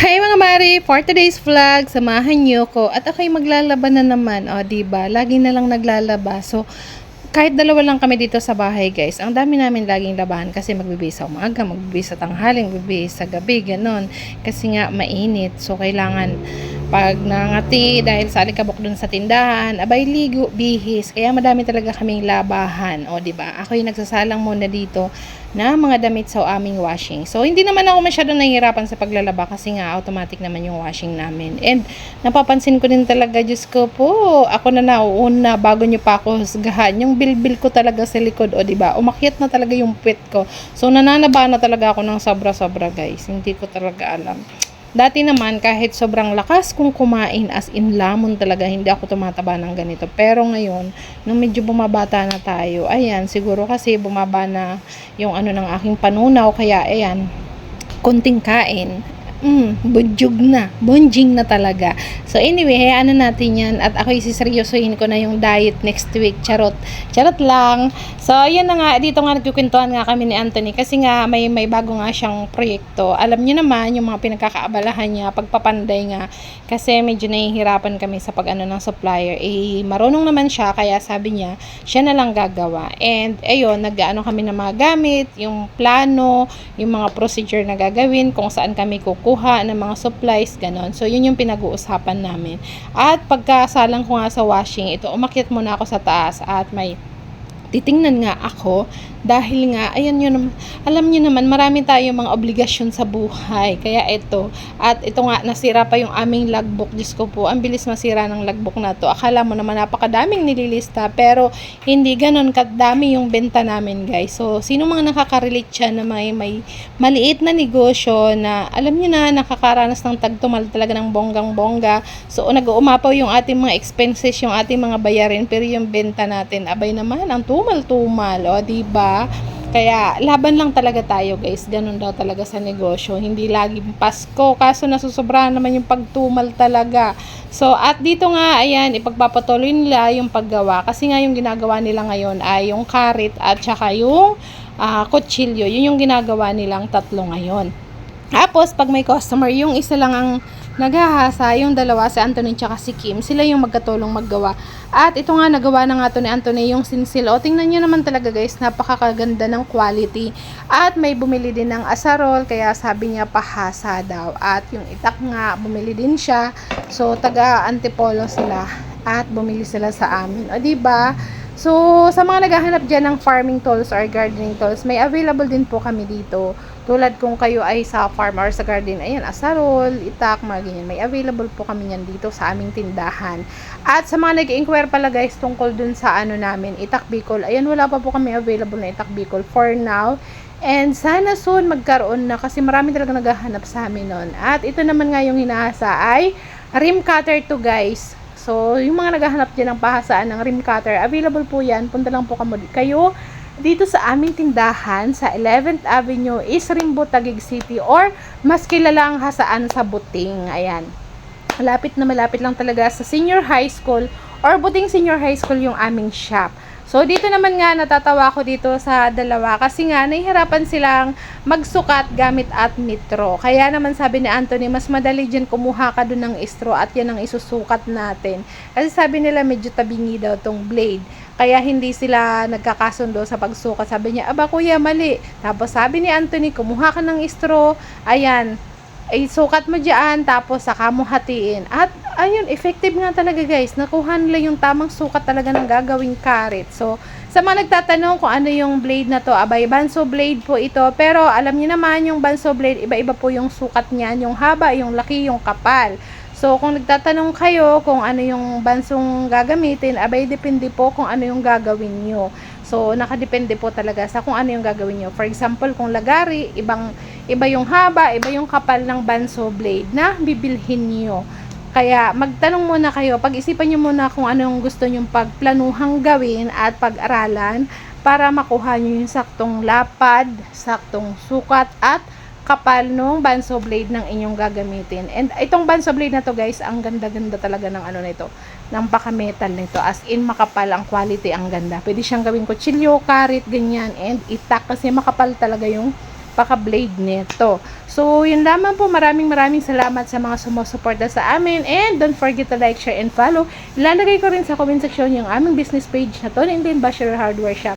Hi mga Mari! For today's vlog, samahan niyo ko at ako'y maglalaba na naman. O, di ba? Lagi na lang naglalaba. So, kahit dalawa lang kami dito sa bahay, guys. Ang dami namin laging labahan kasi magbibihis sa umaga, magbibihis sa tanghaling, magbibihis sa gabi, ganon. Kasi nga, mainit. So, kailangan pag nangati dahil sa alikabok dun sa tindahan, abay ligo, bihis. Kaya madami talaga kaming labahan. O, di ba? Ako yung nagsasalang muna dito na mga damit sa aming washing. So, hindi naman ako masyadong nahihirapan sa paglalaba kasi nga automatic naman yung washing namin. And, napapansin ko din talaga, Diyos ko po, ako na nauuna bago nyo pa ako husgahan. Yung bilbil ko talaga sa likod, o di ba Umakyat na talaga yung pit ko. So, nananaba na talaga ako ng sobra-sobra, guys. Hindi ko talaga alam. Dati naman, kahit sobrang lakas kong kumain, as in lamon talaga, hindi ako tumataba ng ganito. Pero ngayon, nung medyo bumabata na tayo, ayan, siguro kasi bumaba na yung ano ng aking panunaw, kaya ayan, konting kain, mm, bunjug na, bunjing na talaga. So anyway, hayaan na natin yan at ako isiseryosohin ko na yung diet next week. Charot. Charot lang. So yun na nga, dito nga nagkukwentuhan nga kami ni Anthony kasi nga may, may bago nga siyang proyekto. Alam niyo naman yung mga pinagkakaabalahan niya, pagpapanday nga kasi medyo nahihirapan kami sa pag ano ng supplier. Eh, marunong naman siya kaya sabi niya, siya na lang gagawa. And ayun, nag-ano kami ng mga gamit, yung plano, yung mga procedure na gagawin, kung saan kami kukuha ng mga supplies, ganon. So yun yung pinag-uusapan namin. At pagkasalang ko nga sa washing, ito, umakyat muna ako sa taas at may titingnan nga ako dahil nga ayan yun alam niyo naman marami tayong mga obligasyon sa buhay. Kaya ito at ito nga nasira pa yung aming logbook. Diyos ko po ang bilis masira ng logbook na to. Akala mo naman napakadaming nililista pero hindi ganon kadami yung benta namin guys. So sino mga nakaka-relate siya na may, may maliit na negosyo na alam niyo na nakakaranas ng tagtumal talaga ng bonggang bongga so nag-uumapaw yung ating mga expenses yung ating mga bayarin pero yung benta natin abay naman ang tumal-tumal o di ba kaya laban lang talaga tayo guys. Ganun daw talaga sa negosyo. Hindi laging Pasko. Kaso nasusobrahan naman yung pagtumal talaga. So at dito nga ayan ipagpapatuloy nila yung paggawa. Kasi nga yung ginagawa nila ngayon ay yung karit at saka yung uh, kutsilyo. Yun yung ginagawa nilang tatlo ngayon. Tapos pag may customer, yung isa lang ang naghahasa yung dalawa, si Anthony at si Kim, sila yung magkatulong maggawa. At ito nga, nagawa na nga to ni Anthony yung sinsil. O, tingnan nyo naman talaga guys, napakaganda ng quality. At may bumili din ng asarol, kaya sabi niya pahasa daw. At yung itak nga, bumili din siya. So, taga Antipolo sila. At bumili sila sa amin. O, diba? So, sa mga naghahanap dyan ng farming tools or gardening tools, may available din po kami dito. Tulad kung kayo ay sa farm or sa garden, ayan, asarol, itak, mga ganyan. May available po kami yan dito sa aming tindahan. At sa mga nag-inquire pala guys tungkol dun sa ano namin, itak Bicol, ayan, wala pa po kami available na itak Bicol for now. And sana soon magkaroon na kasi marami talaga naghahanap sa amin nun. At ito naman nga yung hinaasa ay rim cutter to guys. So, yung mga naghahanap dyan ng pahasaan ng rim cutter, available po yan. Punta lang po kayo dito sa aming tindahan sa 11th Avenue, East Rimbo, Taguig City or mas kilala ang hasaan sa Buting. Ayan. Malapit na malapit lang talaga sa senior high school or Buting Senior High School yung aming shop. So, dito naman nga, natatawa ako dito sa dalawa kasi nga, nahihirapan silang magsukat gamit at nitro. Kaya naman sabi ni Anthony, mas madali dyan kumuha ka dun ng istro at yan ang isusukat natin. Kasi sabi nila medyo tabingi daw tong blade. Kaya hindi sila nagkakasundo sa pagsukat. Sabi niya, aba kuya, mali. Tapos sabi ni Anthony, kumuha ka ng istro. Ayan, ay sukat mo diyan tapos saka mo hatiin. At ayun, effective nga talaga guys. Nakuha nila yung tamang sukat talaga ng gagawing karit. So, sa mga nagtatanong kung ano yung blade na to, abay, banso blade po ito. Pero alam niyo naman yung banso blade, iba-iba po yung sukat niyan. Yung haba, yung laki, yung kapal. So, kung nagtatanong kayo kung ano yung bansong gagamitin, abay, depende po kung ano yung gagawin nyo. So, nakadepende po talaga sa kung ano yung gagawin nyo. For example, kung lagari, ibang, iba yung haba, iba yung kapal ng banso blade na bibilhin nyo. Kaya, magtanong muna kayo, pag-isipan nyo muna kung ano yung gusto nyong pagplanuhang gawin at pag-aralan para makuha nyo yung saktong lapad, saktong sukat at kapal nung banso blade ng inyong gagamitin. And itong banso blade na to guys, ang ganda-ganda talaga ng ano nito ng baka-metal nito. As in, makapal ang quality, ang ganda. Pwede siyang gawing kutsilyo, karit, ganyan, and itak kasi makapal talaga yung paka-blade nito. So, yun lamang po. Maraming maraming salamat sa mga sumusuporta sa amin. And don't forget to like, share, and follow. Ilalagay ko rin sa comment section yung aming business page na Tony and Basher Hardware Shop.